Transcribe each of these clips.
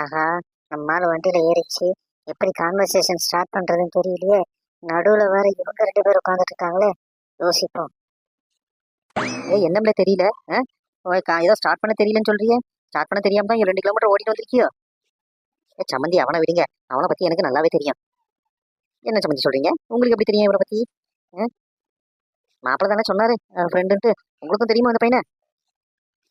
ஆஹா நம்மால வண்டியில ஏறிச்சு. எப்படி கான்வர்சேஷன் ஸ்டார்ட் பண்றதுன்னு தெரியலையே. நடுவுல வேற இவங்க ரெண்டு பேரும் உட்காந்துட்டு இருக்காங்களே யோசிப்போம். ஏய் என்னம்ல தெரியல? ஆ? ஏதோ ஸ்டார்ட் பண்ண தெரியலன்னு சொல்றியே. ஸ்டார்ட் பண்ண தெரியாம தான் ரெண்டு கிலோமீட்டர் ஓடிட்டு வந்திருக்கியோ? ஏ சம்மந்தி அவனை விடுங்க. அவனை பத்தி எனக்கு நல்லாவே தெரியும். என்ன சம்மந்தி சொல்றீங்க? உங்களுக்கு எப்படி தெரியும் இவனை பத்தி? மாப்பிள்ள தானே சொன்னாரு ஃப்ரெண்டுன்ட்டு உங்களுக்கும் தெரியுமா அந்த பையனை?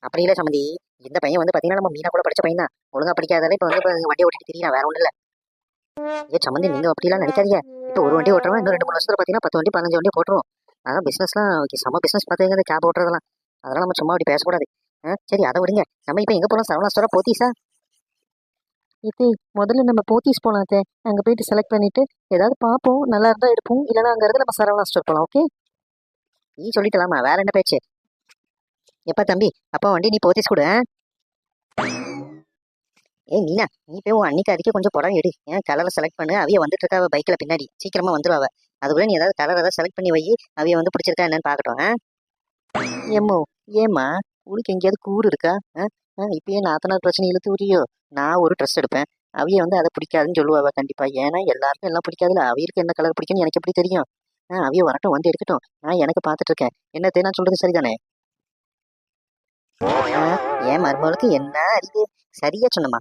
அப்படி இல்லை சம்மந்தி. இந்த பையன் வந்து பாத்தீங்கன்னா நம்ம மீனா கூட படிச்ச பையன் தான் ஒழுங்கா படிக்காதால இப்ப வந்து வண்டி ஓட்டிட்டு தெரியும் வேற ஒண்ணும் இல்ல. ஏ சம்மந்தி நீங்க அப்படிலாம் நினைக்காதீங்க. இப்போ ஒரு வண்டி ஓட்டுறவன் இன்னும் ரெண்டு மூணு வருஷத்துல பாத்தீங்கன்னா பத்து வண்டி பதினஞ்சு வண்டி போட்டுருவோம் அதான் பிசினஸ்லாம் செம்ம பிசினஸ் பாத்துங்க இந்த கேப் ஓட்டுறதெல்லாம். அதெல்லாம் நம்ம சும்மா அப்படி பேசக்கூடாது. ஆ, சரி அதை விடுங்க. நம்ம இப்போ எங்க போலாம்? சரவணா ஸ்டோரா போத்தீஸா? இது முதல்ல நம்ம போத்தீஸ் அத்தை. அங்கே போயிட்டு செலக்ட் பண்ணிட்டு ஏதாவது பார்ப்போம் நல்லா இருந்தா எடுப்போம். இல்லைன்னா அங்க இருந்து நம்ம சரவணா ஸ்டோர் போகலாம் ஓகே நீ சொல்லிட்டலாமா? வேற என்ன பேச்சு? எப்பா தம்பி அப்பா வண்டி நீ போத்தீஸ் கூட ஏய் மீனா நீ போய் உன் அன்னைக்கு அதுக்கே கொஞ்சம் படம் எடு. ஏன் கலரை செலக்ட் பண்ணு. அவிய வந்துட்டு இருக்கா பைக்கில் பின்னாடி. சீக்கிரமா வந்துருவா அதுக்குள்ள நீ ஏதாவது கலர் ஏதாவது செலக்ட் பண்ணி வை. அவிய வந்து பிடிச்சிருக்கா என்னன்னு பார்க்கட்டும் ஏம்மோ ஏம்மா உனக்கு எங்கேயாவது கூறு இருக்கா ஆ? ஆ, இப்பயே நாத்தனார் பிரச்சனை இழுத்து உரியோ நான் ஒரு ட்ரெஸ் எடுப்பேன். அவிய வந்து அதை பிடிக்காதுன்னு சொல்லுவாவ கண்டிப்பா. ஏன்னா எல்லாருக்கும் எல்லாம் பிடிக்காதுல அவியருக்கு என்ன கலர் பிடிக்கும்னு எனக்கு எப்படி தெரியும்? ஆ, அவிய வரட்டும் வந்து எடுக்கட்டும். நான் எனக்கு பார்த்துட்டு இருக்கேன். என்னத்தை நான் சொல்றது சரிதானே? ஏன் மருமகளுக்கு என்ன அறிவு? சரியா சொன்னம்மா.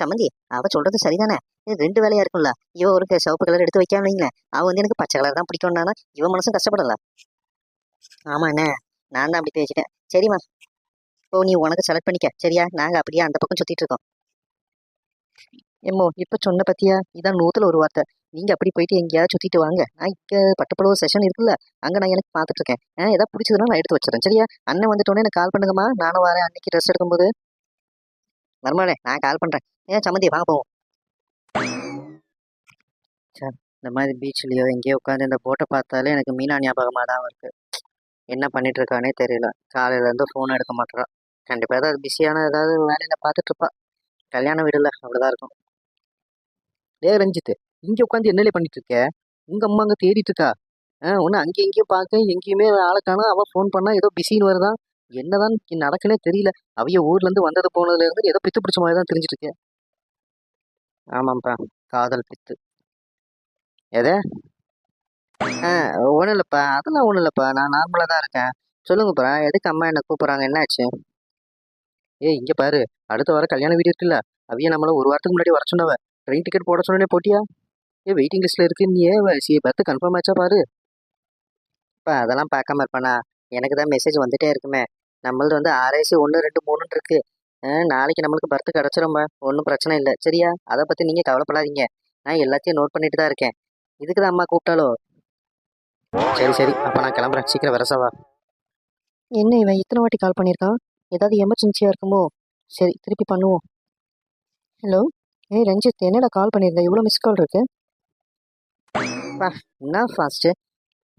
சம்மந்தி அவ சொல்றது சரிதானே? ரெண்டு வேலையா இருக்கும்ல. இவ ஒரு சிவப்பு கலர் எடுத்து வைக்காம வைங்களேன் அவ வந்து எனக்கு பச்சை கலர் தான் பிடிக்கும்னா இவ மனசும் கஷ்டப்படல. ஆமா நான் தான் அப்படி பேசிட்டேன். சரிம்மா. ஓ நீ உனக்கு செலக்ட் பண்ணிக்க. சரியா? நாங்க அப்படியே அந்த பக்கம் சுத்திட்டு இருக்கோம். எம்மோ இப்ப சொன்ன பத்தியா? இதான் நூத்துல ஒரு வார்த்தை. நீங்க அப்படி போயிட்டு எங்கேயாவது சுத்திட்டு வாங்க. நான் இங்க பட்டுப்புடவை செஷன் இருக்குல்ல அங்க நான் எனக்கு பார்த்துட்டு இருக்கேன் ஆ, ஏதாவது பிடிச்சதுன்னா நான் எடுத்து வச்சிடறேன். சரியா? அண்ணன் வந்துட்டோன்னே எனக்கு கால் பண்ணுங்கம்மா. நானும் வரேன். அன்னைக்கு ட்ரெஸ் எடுக்கும்போது. மருமகளே நான் கால் பண்றேன். ஏன் சம்மந்தி வாங்க போவோம். இந்த மாதிரி பீச்லயோ எங்கேயோ உட்காந்து இந்த போட்டை பார்த்தாலே எனக்கு மீனா ஞாபகமாக தான் இருக்கு என்ன பண்ணிட்டு இருக்கானே தெரியல. காலையில இருந்து ஃபோன் எடுக்க மாட்டேறான் கண்டிப்பா ஏதாவது பிஸியான ஏதாவது வேலையில பார்த்துட்ருப்பா. கல்யாண வீடில் அப்படிதான் இருக்கும். டே ரஞ்சித் இங்கே உட்காந்து என்னலே பண்ணிட்டு இருக்க உங்கள் அம்மா அங்கே தேடிட்டு இருக்கா ஆ ஒன்று அங்கேயும் இங்கேயும் பார்க்க எங்கேயுமே ஆளை காணா அவள் ஃபோன் பண்ணா ஏதோ பிஸின்னு வருதான் என்னதான் நடக்குன்னே தெரியல. அவைய ஊர்லேருந்து வந்தது போனதுலேருந்து ஏதோ பித்து பிடிச்ச மாதிரி தான் தெரிஞ்சிட்டு இருக்கேன் ஆமாம்ப்பா காதல் பித்து. எதே? ஆ ஒன்றும் இல்லைப்பா அதெல்லாம் ஒன்றும் இல்லைப்பா நான் நார்மலாக தான் இருக்கேன். சொல்லுங்கப்பா எதுக்கு அம்மா என்னை கூப்பிட்றாங்க? என்னாச்சு ஏய் இங்கே பாரு அடுத்த வாரம் கல்யாண வீடு இருக்குல்ல அவைய நம்மள ஒரு வாரத்துக்கு முன்னாடி வர சொன்னவ. ட்ரெயின் டிக்கெட் போட சொன்னே போட்டியா? ஏ வெயிட்டிங் லிஸ்ட்டில் இருக்கு. நீ ஏன் சி கன்ஃபார்ம் ஆச்சா பாரு. இப்போ அதெல்லாம் பார்க்காம இருப்பேண்ணா எனக்கு தான் மெசேஜ் வந்துட்டே இருக்குமே. நம்மளது வந்து ஆர்ஐசி ஒன்று ரெண்டு மூணுன்னு இருக்கு. ஆ, நாளைக்கு நம்மளுக்கு பர்த் கிடச்சிரும்பா ஒன்றும் பிரச்சனை இல்லை. சரியா? அதை பற்றி நீங்கள் கவலைப்படாதீங்க. நான் எல்லாத்தையும் நோட் பண்ணிட்டு தான் இருக்கேன். இதுக்கு தான் அம்மா கூப்பிட்டாலோ சரி சரி. அப்போ நான் கிளம்புறேன். சீக்கிரம் வரசவா என்ன இவன் இத்தனை வாட்டி கால் பண்ணியிருக்கான்? ஏதாவது எமர்ஜென்சியாக இருக்குமோ? சரி திருப்பி பண்ணுவோம். ஹலோ ஏய் ரஞ்சித் என்னடா கால் பண்ணியிருந்தேன் இவ்வளோ மிஸ் கால் இருக்கு. என்ன ஃபாஸ்ட்டு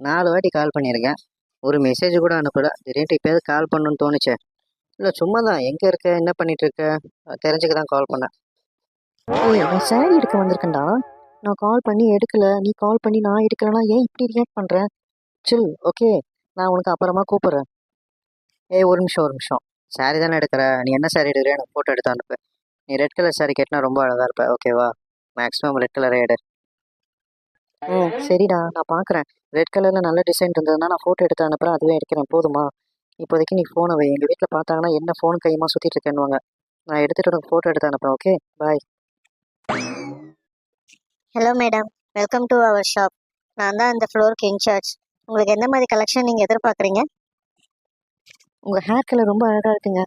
நாலு வாட்டி கால் பண்ணியிருக்கேன். ஒரு மெசேஜ் கூட அனுப்பல. திடீர்னு இப்போயாவது கால் பண்ணணும்னு தோணுச்சே. இல்லை சும்மா தான் எங்கே இருக்க? என்ன பண்ணிட்டு இருக்க? தெரிஞ்சுக்க தான் கால் பண்ணேன். ஏய் நான் சாரி எடுக்க வந்திருக்கேன்டா. நான் கால் பண்ணி எடுக்கல. நீ கால் பண்ணி நான் எடுக்கலனா ஏன் இப்படி ரியாக்ட் பண்ணுறேன் சில் ஓகே நான் உனக்கு அப்புறமா கூப்பிட்றேன். ஏய் ஒரு நிமிஷம் ஒரு நிமிஷம். சாரி தானே எடுக்கிற? நீ என்ன சாரி எடுக்கிற எனக்கு ஃபோட்டோ எடுத்து அனுப்பு. நீ ரெட் கலர் சாரி கேட்டினா ரொம்ப அழகாக இருப்ப. ஓகேவா மேக்ஸிமம் ரெட் கலரே எடு. ம் சரிடா. நான் பார்க்குறேன் ரெட் கலரில் நல்ல டிசைன் இருந்ததுன்னா நான் ஃபோட்டோ எடுத்து அனுப்புகிறேன் அதுவே எடுக்கிறேன். போதுமா? இப்போதைக்கு நீ ஃபோனை வை. எங்கள் வீட்டில் பார்த்தாங்கன்னா என்ன ஃபோன் கையுமா சுற்றிட்டு இருக்கேன்னுவாங்க. நான் எடுத்துகிட்டு உனக்கு ஃபோட்டோ எடுத்து அனுப்புகிறேன் okay bye hello madam welcome to our shop நான் தான் இந்த ஃப்ளோருக்கு இன்சார்ஜ் உங்களுக்கு எந்த மாதிரி கலெக்ஷன் நீங்க எதிர்பார்க்குறீங்க? உங்கள் ஹேர் கலர் ரொம்ப அழகாக இருக்குங்க.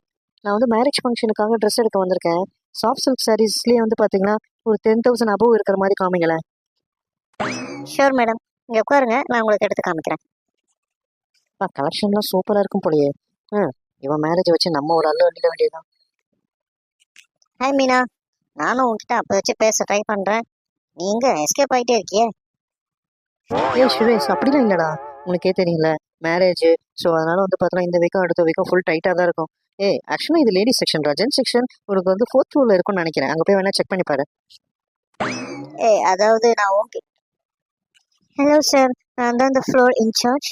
நான் வந்து மேரேஜ் ஃபங்க்ஷனுக்காக ட்ரெஸ் எடுக்க வந்திருக்கேன். சாஃப்ட் சில்க் சாரீஸ்லேயே வந்து பார்த்தீங்கன்னா ஒரு டென் தௌசண்ட் அபவ் இருக்கிற மாதிரி காமிங்களேன். ஷூர் மேடம் இங்க உட்காருங்க. நான் உங்களுக்கு எடுத்து காமிக்கிறேன். அப்பா கலெக்ஷன்லாம் சூப்பராக இருக்கும் போலயே. ம் இவன் மேரேஜ் வச்சு நம்ம ஒரு அல்ல அள்ளிட வேண்டியதுதான். ஹாய் மீனா. நானும் உங்ககிட்ட அப்போ வச்சு பேச ட்ரை பண்றேன். நீங்க எஸ்கேப் ஆயிட்டே இருக்கியே. ஏய் சுரேஷ் அப்படிலாம் இல்லைடா. உனக்கே தெரியல மேரேஜ் ஸோ அதனால வந்து பார்த்தோன்னா இந்த வீக்கும் அடுத்த வீக்கும் ஃபுல் டைட்டாக தான் இருக்கும். ஏய் ஆக்சுவலாக இது லேடிஸ் செக்ஷன் ஜென்ஸ் செக்ஷன் உனக்கு வந்து ஃபோர்த் ரோவில் இருக்கும்னு நினைக்கிறேன். அங்கே போய் வேணா செக் பண்ணி பாரு. ஏ அதாவது நான் ஓகே ஹலோ சார் நான் தான் இந்த ஃப்ளோர் இன்சார்ஜ்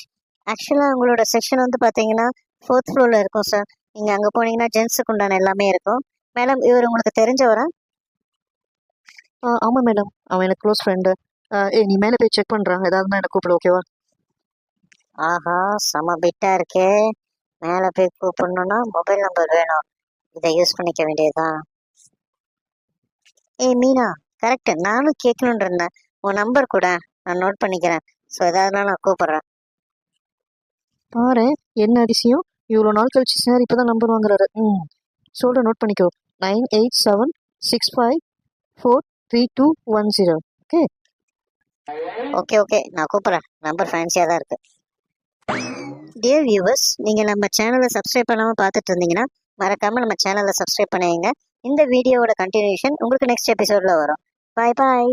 ஆக்சுவலாக உங்களோட செக்ஷன் வந்து பார்த்தீங்கன்னா ஃபோர்த் ஃப்ளோரில் இருக்கும் சார் நீங்கள் அங்கே போனீங்கன்னா ஜென்ஸுக்கு உண்டான எல்லாமே இருக்கும். மேடம் இவர் உங்களுக்கு தெரிஞ்சவரா? ஆமாம் மேடம் அவன் எனக்கு க்ளோஸ் ஃப்ரெண்டு ஏய் நீ மேலே போய் செக் பண்ணுறான் ஏதாவதுனா எனக்கு கூப்பிடு ஓகேவா ஆஹா செம பிட்டா இருக்கே. மேலே போய் கூப்பிடணும்னா மொபைல் நம்பர் வேணும். இதை யூஸ் பண்ணிக்க வேண்டியதுதான் ஏய் மீனா கரெக்ட் நானும் கேட்கணுன்னு இருந்தேன். உன் நம்பர் கூட. நான் நோட் பண்ணிக்கிறேன். ஸோ ஏதாவதுனா நான் கூப்பிடுறேன். பாரு என்ன அதிசயம்? இவ்வளோ நாள் கழிச்சு சார் இப்போ தான் நம்பர் வாங்குறாரு. ம். சொல்கிறேன் நோட் பண்ணிக்கோ. Nine eight seven six five four three two one zero okay? Okay நான் கூப்பிட்றேன். நம்பர் ஃபேன்சியாக தான் இருக்கு. டியர் வியூவர்ஸ் நீங்கள் நம்ம சேனலை சப்ஸ்கிரைப் பண்ணாமல் பார்த்துட்டு இருந்தீங்கன்னா மறக்காமல் நம்ம சேனலை சப்ஸ்கிரைப் பண்ணுவீங்க இந்த வீடியோவோட கண்டினியூஷன் உங்களுக்கு நெக்ஸ்ட் எபிசோடில் வரும். பாய் பாய்